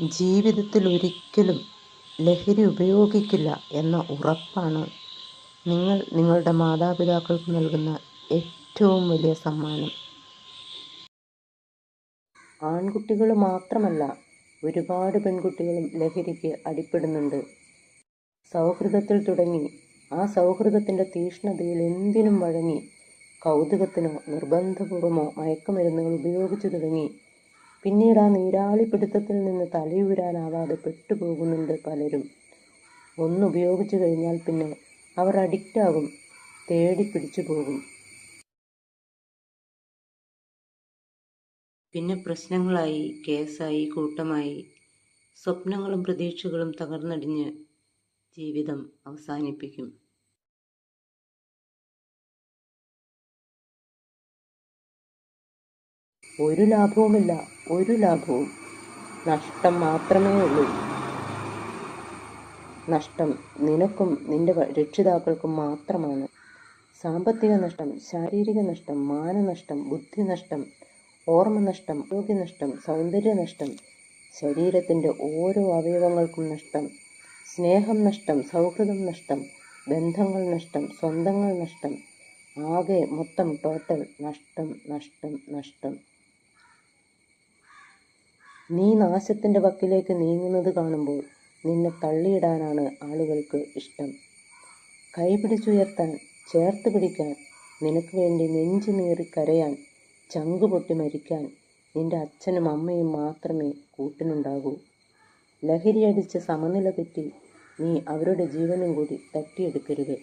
ജീവിതത്തിൽ ഒരിക്കലും ലഹരി ഉപയോഗിക്കില്ല എന്ന ഉറപ്പാണ് നിങ്ങൾ നിങ്ങളുടെ മാതാപിതാക്കൾക്ക് നൽകുന്ന ഏറ്റവും വലിയ സമ്മാനം. ആൺകുട്ടികൾ മാത്രമല്ല ഒരുപാട് പെൺകുട്ടികളും ലഹരിക്ക് അടിപ്പെടുന്നുണ്ട്. സൗഹൃദത്തിൽ തുടങ്ങി. ആ സൗഹൃദത്തിന്റെ തീഷ്ണതയിൽ എന്തിനും വഴങ്ങി കൗതുകത്തിനോ നിർബന്ധപൂർവമോ മയക്കുമരുന്നുകൾ ഉപയോഗിച്ചു തുടങ്ങി. പിന്നീട് ആ നീരാളിപ്പിടുത്തത്തിൽ നിന്ന് തലയൂരാനാവാതെ പെട്ടുപോകുന്നുണ്ട് പലരും. ഒന്നുപയോഗിച്ചു കഴിഞ്ഞാൽ പിന്നെ അവർ അഡിക്റ്റാകും തേടി പിടിച്ചു പോകും പിന്നെ പ്രശ്നങ്ങളായി കേസായി കൂട്ടമായി. സ്വപ്നങ്ങളും പ്രതീക്ഷകളും തകർന്നടിഞ്ഞ് ജീവിതം അവസാനിപ്പിക്കും. ഒരു ലാഭവുമില്ല. ഒരു ലാഭവും നഷ്ടം മാത്രമേ ഉള്ളൂ. നഷ്ടം നിനക്കും നിന്റെ രക്ഷിതാക്കൾക്കും മാത്രമാണ്. സാമ്പത്തിക നഷ്ടം ശാരീരിക നഷ്ടം മാനനഷ്ടം ഓർമ്മ നഷ്ടം ആരോഗ്യനഷ്ടം സൗന്ദര്യനഷ്ടം ശരീരത്തിന്റെ ഓരോ അവയവങ്ങൾക്കും നഷ്ടം സ്നേഹം നഷ്ടം സൗഹൃദം നഷ്ടം ബന്ധങ്ങൾ നഷ്ടം സ്വന്തങ്ങൾ നഷ്ടം ആകെ മൊത്തം ടോട്ടൽ നഷ്ടം നഷ്ടം നഷ്ടം. നീ നാശത്തിന്റെ വക്കിലേക്ക് നീങ്ങുന്നത് കാണുമ്പോൾ നിന്നെ തള്ളിയിടാനാണ് ആളുകൾക്ക് ഇഷ്ടം. കൈപിടിച്ചുയർത്താൻ ചേർത്ത് പിടിക്കാൻ നിനക്ക് വേണ്ടി നെഞ്ചു നീറി കരയാൻ ചങ്കു പൊട്ടി മരിക്കാൻ നിന്റെ അച്ഛനും അമ്മയും മാത്രമേ കൂട്ടിനുണ്ടാകൂ. ലഹരിയടിച്ച് സമനില തെറ്റി നീ അവരുടെ ജീവനും കൂടി തട്ടിയെടുക്കരുത്.